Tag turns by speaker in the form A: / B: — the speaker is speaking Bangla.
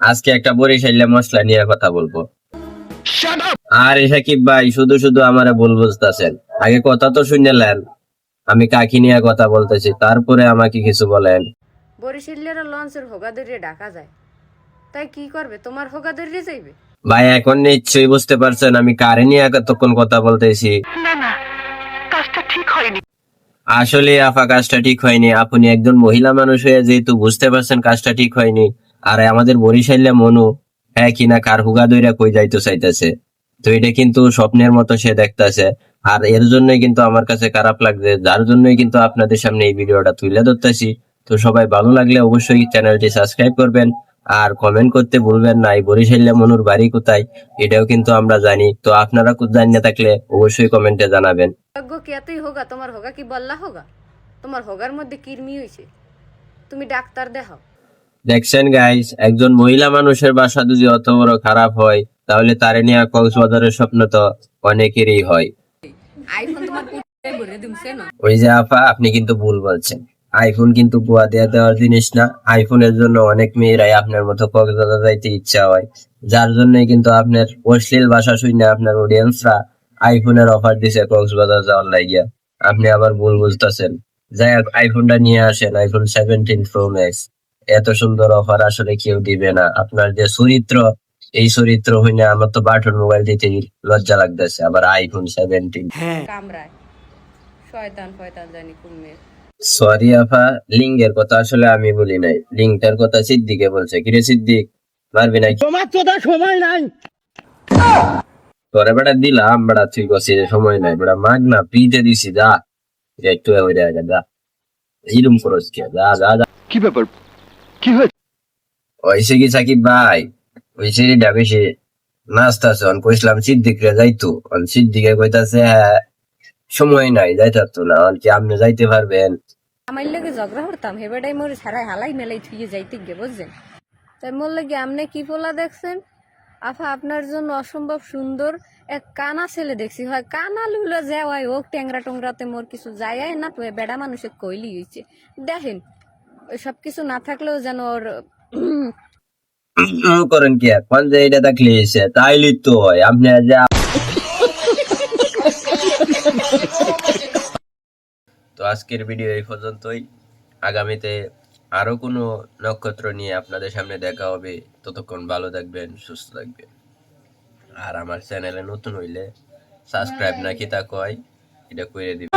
A: আজকে একটা বরিশাইলে মশলা নিয়ে কথা বলব। আর সাকিব ভাই শুধু শুধু আমারে ভুল বুঝতেছেন। আগে কথা তো শুনেলেন আমি কাকি নিয়ে কথা বলতেছি তারপরে আমাকে কিছু বলেন।
B: বরিশালের লঞ্চের হোগা ধরিয়ে ডাকা যায়। তাই কি করবে? তোমার হোগা ধরিয়ে যাইবে?
A: ভাই এখন নিশ্চয়ই বুঝতে পারছেন আমি কারে নিয়ে এতক্ষণ কথা বলতেছি। আসলে আফা কাজটা ঠিক হয়নি। আপনি একজন মহিলা মানুষ হয়ে যেহেতু বুঝতে পারছেন কাজটা ঠিক হয়নি আর আমাদের বরিশাইলে মনু হ্যাঁ কিনা কার হুগা দইরা কই যাইতে চাইতেছে। তো এটা কিন্তু স্বপ্নের মতো সে দেখতেছে। আর এর জন্যই কিন্তু আমার কাছে খারাপ লাগছে, যার জন্যই কিন্তু আপনাদের সামনে এই ভিডিওটা তুলে ধরতেছি। তো সবাই ভালো লাগলে অবশ্যই চ্যানেলটি সাবস্ক্রাইব করবেন, আর কমেন্ট করতে ভুলবেন না, এই বরিশাইলে মনুর বাড়ি কোথায়, এটাও কিন্তু আমরা জানি। তো আপনারা জানিয়ে থাকলে অবশ্যই কমেন্টে জানাবেন।
B: হোগা? তোমার হোগা কি বল্লা হোগা? তোমার হোগার মধ্যে কিরমি হয়েছে তুমি ডাক্তার দেখাও।
A: দেখছেন গাইস একজন মহিলা মানুষের বাসা যদি অত বড় খারাপ হয় তাহলে তারে নিয়ে কক্সবাজারের স্বপ্ন তো অনেকেরই হয়। ওই যে আপা আপনি কিন্তু ভুল বলছেন। আইফোন কিন্তু বুয়া দেওয়া দেওয়ার জিনিস না। আইফোনের জন্য অনেক মেয়েরাই আপনার মতো কক্সবাজার যাইতে ইচ্ছা হয়। যার জন্যই কিন্তু আপনার অশ্লীল ভাষা শুনে আপনার অডিয়েন্সরা আইফোনের অফার দিছে কক্সবাজার যাওয়ার লাগিয়া। আপনি আবার ভুল বুঝতেছেন। যাই হোক আইফোনটা নিয়ে আসেন আইফোন সেভেন্টিন প্রো ম্যাক্স এত সুন্দর অফার আসলে কেউ দিবে না। আপনার যে চরিত্র এই চরিত্র হইলে আমার তো বাটন মোবাইল দিতে লজ্জা লাগতেছে আবার আইফোন সেভেন্টিন
B: কামরায়। শয়তান ফয়তান জানি কুমের
A: সরি আফা লিঙ্গের কথা আসলে আমি বলি নাই। লিঙ্কটার কথা সিদ্দিকে বলছে। কিরে সিদ্দিক মারবি নাকি?
C: তোমার তো সময় নাই।
A: তোরে বেটা দিলাম বেটা তুই কছি সময় নাই। বেটা মাগ না ফ্রিতে দিছি যা। একটু ওই জায়গা যা কে? যা যা যা।
C: কি ব্যাপার? কি হয়েছে?
A: ওইসে কি সাকিব ভাই? ওই সিঁড়িটা বেশি নাচতাছে অন যাইতো। অন সিদ্দিকে কইতাছে হ্যাঁ সময় নাই যাইতাতো না। অন কি আপনি যাইতে পারবেন?
B: আমার লগে ঝগড়া করতাম হেবেটাই মোর সারাই হালাই মেলাই থুয়ে যাইতে গে বুঝছেন? তাই মোর লাগে আপনি কি পোলা দেখছেন? আফা আপনার জন্য অসম্ভব সুন্দর এক কানা ছেলে দেখছি। হয় কানা লুলো যাওয়াই হোক ট্যাংরা টংরাতে মোর কিছু যায় না বেড়া মানুষে কইলি হয়েছে দেখেন সব কিছু না থাকলেও যেন ওর
A: করেন কি এখন যে এটা থাকলে এসে তাইলে তো হয়। আপনি যে তো আজকের ভিডিও এই পর্যন্তই। আগামীতে আরও কোনো নক্ষত্র নিয়ে আপনাদের সামনে দেখা হবে। ততক্ষণ ভালো থাকবেন সুস্থ থাকবেন। আর আমার চ্যানেলে নতুন হইলে সাবস্ক্রাইব নাকি তা কয় এটা করে দিবেন।